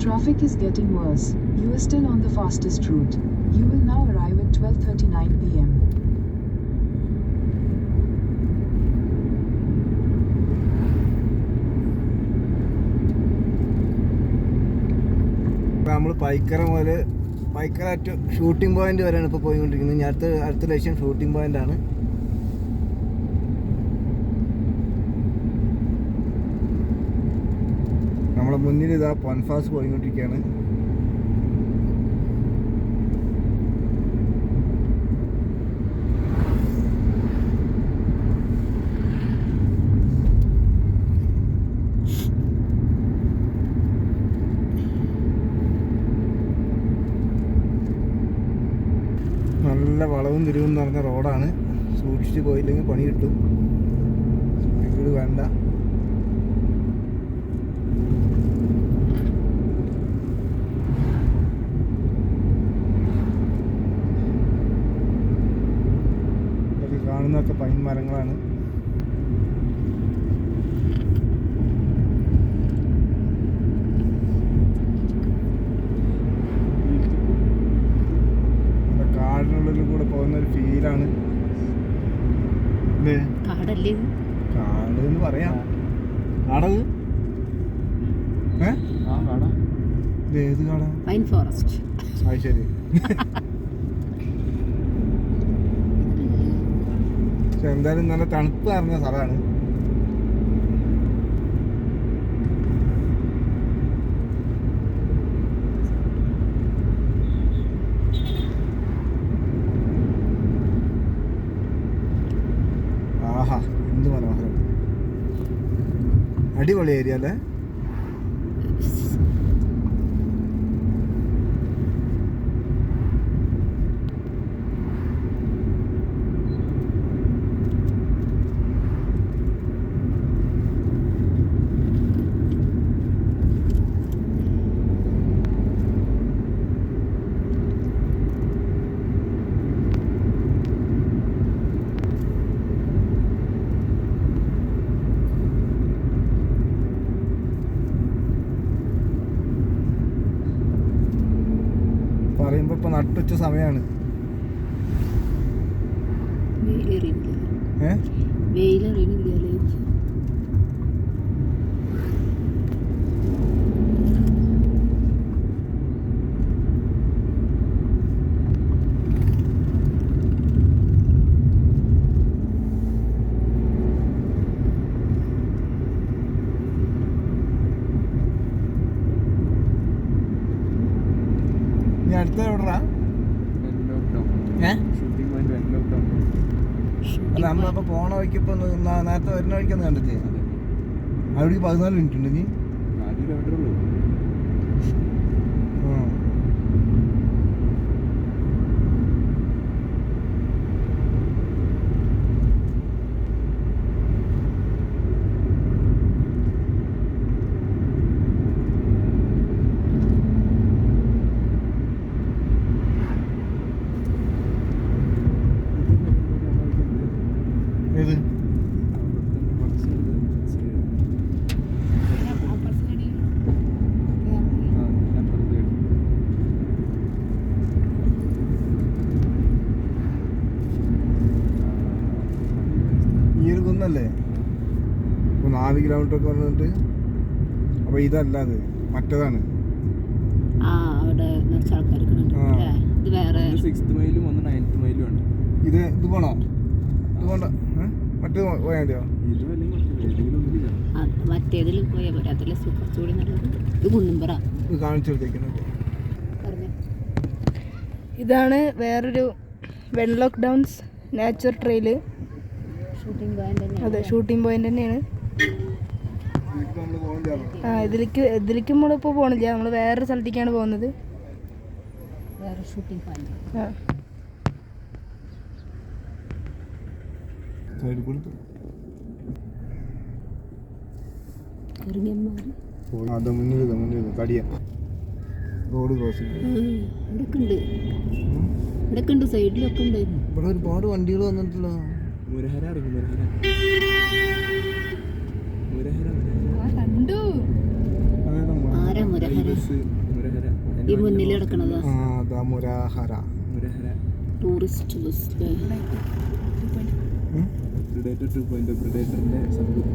Traffic is getting worse. You are still on the fastest route. You will now arrive at 12:39 p.m. നമ്മൾ പൈക്കറ മുതൽ പൈക്കറ shooting point വരെയാണ് ഇപ്പോൾ പോയിക്കൊണ്ടിരിക്കുന്നത് ഇനി അടുത്ത അടുത്ത ലക്ഷ്യം ഷൂട്ടിംഗ് പോയിന്റ് ആണ് മുന്നിൽ ഇതാ പൊൻഫാസ് പോയിക്കൊണ്ടിരിക്കുകയാണ്. നല്ല വളവും തിരിവും നിറഞ്ഞ റോഡാണ്. സൂക്ഷിച്ച് പോയില്ലെങ്കിൽ പണി കിട്ടും. സ്പീഡ് വേണ്ട. ഈ കാണുന്നതൊക്കെ പൈൻ മരങ്ങളാണ്. കാടിനുള്ളിൽ കൂടെ പോകുന്ന ഒരു ഫീലാണ് കാടല്ലേ? കാട് എന്ന് പറയാം. കാടത് ഏ ഇത്? ഏത് കാടാ? Pine forest. അത് ശരി. പക്ഷെ എന്തായാലും നല്ല തണുപ്പ് നിറഞ്ഞ സ്ഥലമാണ്. ആഹാ എന്ത് മനോഹരം. അടിപൊളി ഏരിയ അല്ലേ? നട്ടുച്ച സമയമാണ് വെയിലെറിയുന്നില്ല ഏ? വെയിലെറിയുന്നില്ല ഇനി അടുത്ത എവിടാ അല്ല നമ്മളപ്പോ പോണ വഴിക്ക് ഇപ്പൊ ഒന്ന് നാ- നേരത്തെ വരുന്ന വഴിക്കൊന്ന് കണ്ടെത്തിയത് അവിടേക്ക് പതിനാല് മിനിറ്റ് ഉണ്ട് ഇനി. ഈ ഇപ്പോൾ നാല് കിലോമീറ്റർ ഒക്കെ വന്നിട്ട് അപ്പോൾ ഇതല്ല അത് മറ്റേതാണ്. അല്ലേ? ഇത് ഇത് ഇത് പോണോ? ഇത് പോണ്ട. മറ്റേ പോയാൽ മതിയോ? ഇത് അല്ലെങ്കിൽ മറ്റേ ഏതെങ്കിലും ഒന്നിലില്ല ആ, മറ്റേതിൽ പോയാൽ പോരാ. അതിലെ കുറച്ചുകൂടി നല്ലത്. ഇത് കുന്നുംപറ കാണിച്ചു ഇതാണ് വേറൊരു വെൺലോക്ക് ഡൗൺസ് നാച്ചുറൽ തന്നെ അതെ ഷൂട്ടിംഗ് പോയിന്റ് തന്നെയാണ്. ആ ഇതിലേക്ക് ഇതിലേക്ക് നമ്മളിപ്പോൾ പോകണില്ല നമ്മൾ വേറൊരു സ്ഥലത്തേക്കാണ് പോകുന്നത്. വേറെ ഷൂട്ടിംഗ് പോയിന്റ് ആ. സൈഡിൽ അത് മുന്നിൽ മുന്നിൽ റോഡ് ഉണ്ട്. ഉണ്ട് സൈഡിലൊക്കെ ഇവിടെ ഒരുപാട് വണ്ടികൾ വന്നിട്ടുള്ള മുരഹര അറിയും? മുരഹര. മുരഹര കണ്ടു. ഈ മുന്നിൽ കിടക്കണത് Murahara. Murahara. Tourist bus. Predator two point പ്രിഡേറ്ററിന്റെ സംഭവം